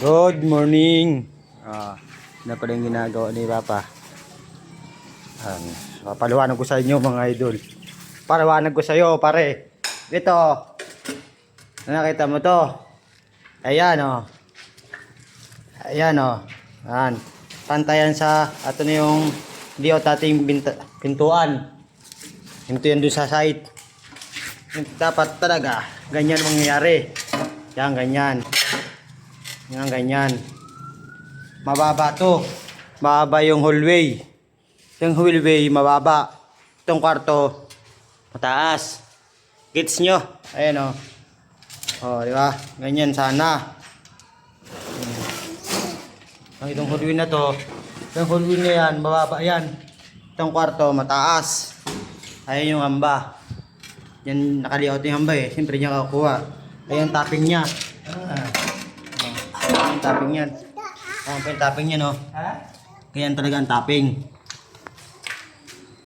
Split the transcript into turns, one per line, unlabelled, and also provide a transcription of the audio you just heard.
Good morning. Ah, na pala yung ginagawa ni Papa. Ayan, papaliwanag ko sa inyo mga idol. Paliwanag ko sa iyo, pare. Ito. Ano nakita mo to? Ayan oh. Ayan oh. Ayan. Pantayan sa ato na yung diot ating binta, pintuan. Ito yan doon sa site. Dapat talaga ganyan mangyayari. Yan, ganyan. Yan, ganyan. Mababa to. Mababa yung hallway. Yung hallway, mababa. Itong kwarto, mataas. Gets nyo? Ayan o. Oh. di ba? Ganyan sana. Ang itong hallway na to, itong hallway na yan, mababa yan. Itong kwarto, mataas. Ayan yung hamba. Yan, nakaliot yung hamba eh. Siyempre niya kakuha. Ayan yung topping niya. Ah. Yung topping yan. Oh, pa yung topping niya, no?
Ha?
Ganyan talaga ang topping.